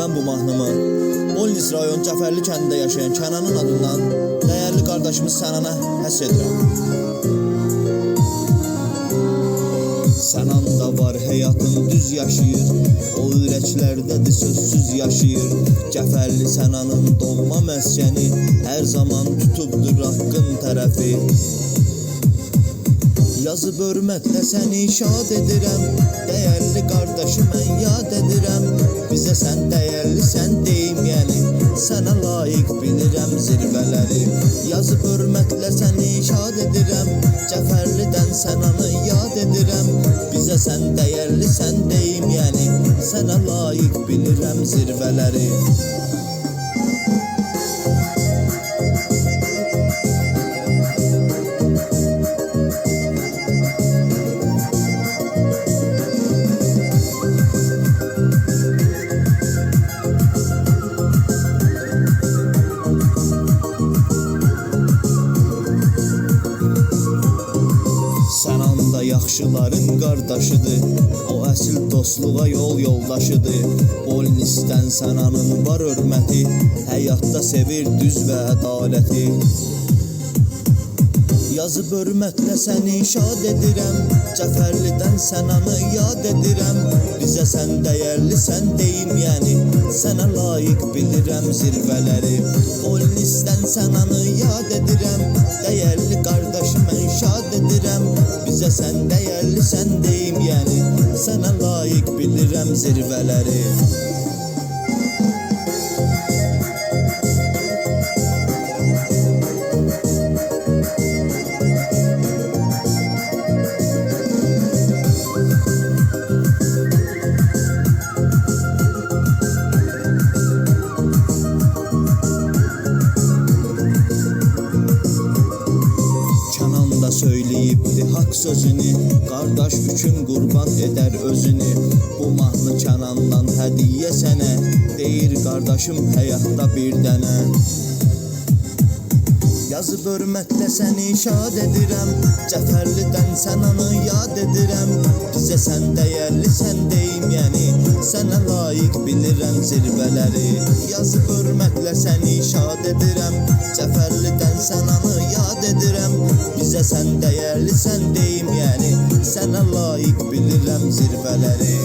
Mən bu mahnımı. Bolnis rayon Cəfərli kəndində yaşayan Kənanın adından dəyərli qardaşımız Sənana həsr edirəm. Sənanda var həyatın düz yaşayır. O ürəklərdədir sözsüz yaşayır. Cəfərli Sənanın doğma məskəni Hər zaman tutubdur haqqın tərəfi Yazıb hörmətlə səni şad edirəm Dəyərli qardaşı mən yad edirəm Bizə sən dəyərlisən deyim yəni Sənə layiq bilirəm zirvələri Yazıb hörmətlə səni şad edirəm Cəfərlidən sənanı yad edirəm Bizə sən dəyərlisən deyim yəni Sənə layiq bilirəm zirvələri Sən anda yaxşıların qardaşıdır O əsl dostluğa yol yoldaşıdır. Bolnisdən sənanın var hörməti Həyatda sevir düz və ədaləti. Yazıb hörmətlə səni şad edirəm Cəfərlidən sənanı yad edirəm. Bizə sən dəyərlisən deyim yəni Sənə layiq bilirəm zirvələri. Bolnisdən sənanı yad edirəm Dəyərli qardaşı mən şad edirəm Bizə sən dəyərlisən deyim yəni Sənə layiq bilirəm zirvələri Da söyləyibdi haqq sözünü Qardaş üçün qurban edər özünü. Bu mahnı Kənandan hədiyyə sənə Deyir qardaşım həyatda bir dənə Yazıb hörmətlə səni şad edirəm Cəfərlidən sənanı yad edirəm. Bizə sən dəyərlisən deyim yəni Sənə layiq bilirəm zirvələri Yazıb hörmətlə səni şad edirəm Cəfərlidən sənanı yad edirəm Bizə sən dəyərlisən deyim yəni Sənə layiq bilirəm zirvələri